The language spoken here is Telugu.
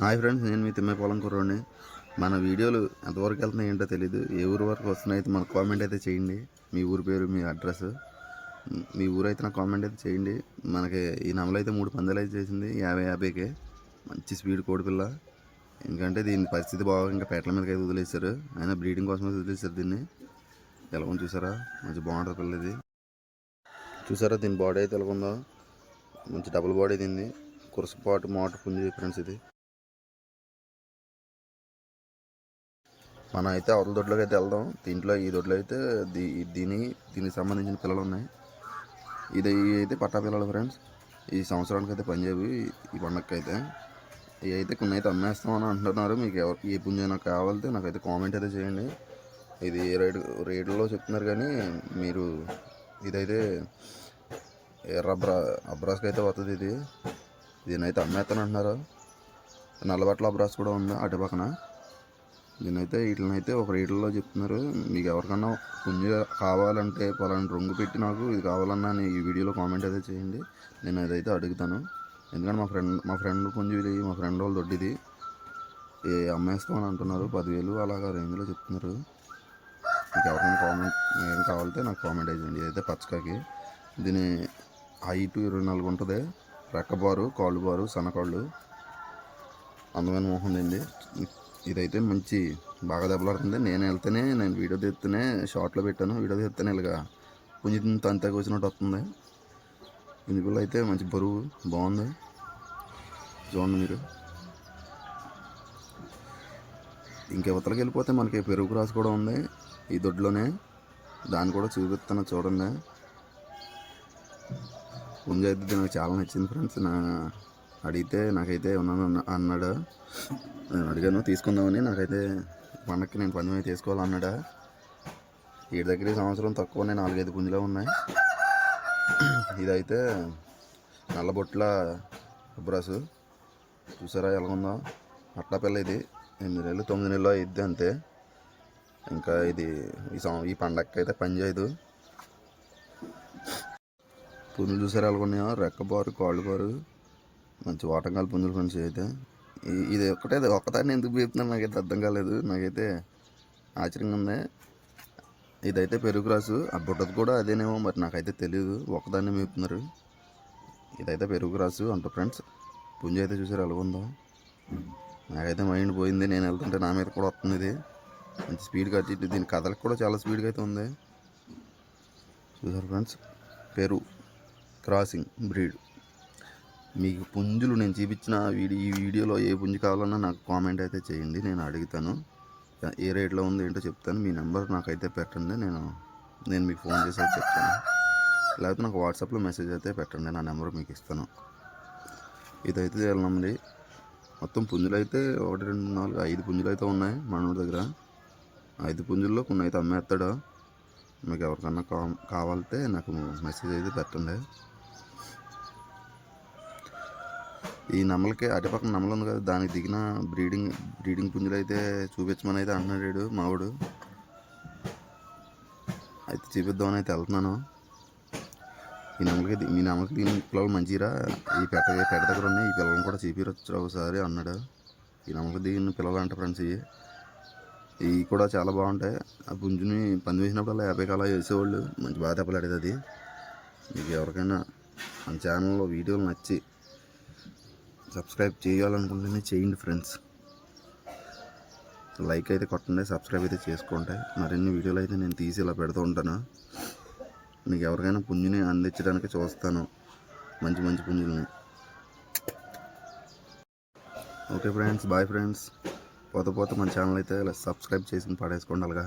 హాయ్ ఫ్రెండ్స్ నేను మీ తిమ్మే పొలం కుర్రోడిని. మన వీడియోలు ఎంతవరకు వెళ్తున్నాయి ఏంటో తెలీదు. ఏ ఊరు వరకు వస్తున్నాయి అయితే మన కామెంట్ అయితే చేయండి. మీ ఊరి పేరు మీ అడ్రస్ మీ ఊరు అయితే నాకు కామెంట్ అయితే చేయండి. మనకి ఈ నమలు అయితే మూడు పందాలు అయితే చేసింది. యాభై యాభైకే. మంచి స్పీడ్ కోడిపిల్ల ఎందుకంటే దీని పరిస్థితి బాగా ఇంకా పెట్టల మీదకి అయితే వదిలేశారు. ఆయన బ్రీడింగ్ కోసం అయితే వదిలేశారు దీన్ని. ఎలా ఉంది చూసారా? మంచి బాగుంటుంది పిల్ల ఇది చూసారా దీని బాడీ అయితే ఎలా ఉందో? మంచి డబుల్ బాడీ దీన్ని కురసపాటు మోటర్ పుంజి ఫ్రెండ్స్ ఇది. మనం అయితే అవతల దొడ్లోకి అయితే వెళ్దాం. దీంట్లో ఈ దొడ్లో అయితే దీ దీని దీనికి సంబంధించిన పిల్లలు ఉన్నాయి. ఇది అయితే పట్టా పిల్లలు ఫ్రెండ్స్. ఈ సంవత్సరానికి అయితే పనిచేవి ఈ పండగకి అయితే. ఇవి అయితే కొన్ని అయితే అమ్మేస్తామని అంటున్నారు. మీకు ఎవరు ఏ పుంజైనా కావాలంటే నాకైతే కామెంట్ అయితే చేయండి. ఇది రేటు రేట్లో చెప్తున్నారు కానీ మీరు ఇదైతే ఎర్ర అబ్రా అబ్రాస్కి అయితే వస్తుంది ఇది. దీనైతే అమ్మేస్తాను అంటున్నారు నల్లబట్ల అబ్రాస్ కూడా ఉంది అటు పక్కన దీనైతే వీటినైతే ఒక రేట్లలో చెప్తున్నారు. మీకు ఎవరికన్నా పుంజు కావాలంటే పలాంటి రంగు పెట్టి నాకు ఇది కావాలన్నా అని ఈ వీడియోలో కామెంట్ అయితే చేయండి. నేను అదైతే అడుగుతాను. ఎందుకంటే మా ఫ్రెండ్ మా ఫ్రెండ్ పుంజు ఇది మా ఫ్రెండ్ వాళ్ళు దొడ్డిది. ఏ అమ్మేస్తామని అంటున్నారు. పదివేలు అలాగా రేంజ్లో చెప్తున్నారు. మీకు ఎవరికైనా కామెంట్ ఏం కావాలంటే నాకు కామెంట్ చేయండి. ఇదైతే పచ్చకాకి. దీని హైట్ ఇరవై నాలుగు ఉంటుంది. రెక్కబారు కాళ్ళు బారు సన్నకాళ్ళు అందమైన మొహం అండి ఇదైతే మంచి బాగా దెబ్బలాడుతుంది నేను వెళ్తేనే నేను వీడియో తీస్తేనే షార్ట్లో పెట్టాను. వీడియో తీస్తేనే ఇలాగా కొంచెం తంతకు వచ్చినట్టు వస్తుంది. ఇందులో అయితే మంచి బరువు బాగుంది. చూడండి మీరు. ఇంకెవతలకి వెళ్ళిపోతే మనకి పెరుగు రాసు కూడా ఉంది. ఈ దొడ్లోనే. దాన్ని కూడా చూపిస్తాను చూడండి. పుంజ అయితే నాకు చాలా నచ్చింది ఫ్రెండ్స్ నా అడిగితే నాకైతే ఉన్నాను అన్నాడు? నేను అడిగాను తీసుకుందామని. నాకైతే పండక్కి నేను పందెం అయితే తీసుకోవాలన్నాడా? వీడి దగ్గర ఈ సంవత్సరం నేను నాలుగైదు పుంజులే ఉన్నాయి. ఇదైతే నల్లబొట్ల బ్రష్. చూసారా ఎలా ఉందో అట్లా పిల్ల ఇది. ఎనిమిది నెలలు తొమ్మిది నెలలు అయిద్ది అంతే. ఇంకా ఇది ఈ సం ఈ పండగకి అయితే పని చేయదు. పుంజులు చూసారా ఎలా ఉన్నాయో రెక్కబారు కాళ్ళు బారు. మంచి వాటంకాల పుంజులు ఫ్రెండ్స్ అయితే ఇది ఒక్కటే ఒక్కదాన్ని ఎందుకు బీపుతున్నాను నాకైతే అర్థం కాలేదు. నాకైతే ఆశ్చర్యంగా ఉంది. ఇదైతే పెరుగు రాసు. ఆ బుట్టది కూడా అదేనేమో మరి నాకైతే తెలియదు ఒకదాన్ని మేపుతున్నారు ఇదైతే పెరుగు రాసు అంట ఫ్రెండ్స్. పుంజ అయితే చూసారు ఎలా ఉందో. నాకైతే మైండ్ పోయింది. నేను వెళ్తుంటే నా మీద కూడా వస్తుంది ఇది. మంచి స్పీడ్గా వచ్చి దీని కథలకు కూడా చాలా స్పీడ్గా అయితే ఉంది. చూసారు ఫ్రెండ్స్? Peru crossing breed. మీకు పుంజులు నేను చూపించిన వీడియో ఈ వీడియోలో ఏ పుంజు కావాలన్నా నాకు కామెంట్ అయితే చేయండి నేను అడుగుతాను. ఏ రేట్లో ఉంది ఏంటో చెప్తాను. మీ నెంబర్ నాకైతే పెట్టండి నేను నేను మీకు ఫోన్ చేసి అయితే చెప్తాను. లేకపోతే నాకు వాట్సాప్లో మెసేజ్ అయితే పెట్టండి నా నెంబర్ మీకు ఇస్తాను. ఇదైతే చేయాలండి మొత్తం పుంజులు అయితే ఒకటి రెండు నాలుగు ఐదు పుంజులు అయితే ఉన్నాయి మనోడి దగ్గర. ఐదు పుంజుల్లో కొన్ని అయితే అమ్మేస్తాడు. మీకు ఎవరికన్నా కావాలంటే నాకు మెసేజ్ అయితే పెట్టండి. ఈ నమ్మలకి అటుపక్కన నమ్మలు ఉంది కదా దానికి దిగిన బ్రీడింగ్ బ్రీడింగ్ పుంజులు అయితే చూపించమని అయితే అంటున్నాడు మావాడు. అయితే చూపిద్దామని అయితే వెళ్తున్నాను. ఈ నమ్మలకి మీ నమ్మలకి దీని పిల్లలు మంచిరా? ఈ పెట్ట పెట్ట దగ్గర ఉన్నాయి ఈ పిల్లలను కూడా చూపించచ్చు ఒకసారి అన్నాడు. ఈ నమ్మకి దిగిన పిల్లలు అంట ఫ్రెండ్స్ ఇవి. ఇవి కూడా చాలా బాగుంటాయి. ఆ పుంజుని పంది వేసినప్పుడు యాభై కాలా వేసేవాళ్ళు. మంచి బాగా దెబ్బలాడేది అది. మీకు ఎవరికైనా మన ఛానల్లో వీడియోలు నచ్చి సబ్స్క్రైబ్ చేయాలనుకుంటేనే చేయండి ఫ్రెండ్స్ లైక్ అయితే కొట్టండి సబ్స్క్రైబ్ అయితే చేసుకోండి. మరిన్ని వీడియోలు అయితే నేను తీసి ఇలా పెడుతూ ఉంటాను. మీకు ఎవరికైనా పుంజుని అందించడానికి చూస్తాను. మంచి మంచి పుంజుల్ని ఓకే ఫ్రెండ్స్ బాయ్ ఫ్రెండ్స్ పోత పోత మన ఛానల్ అయితే ఇలా సబ్స్క్రైబ్ చేసి పడేసుకోండి అలాగా.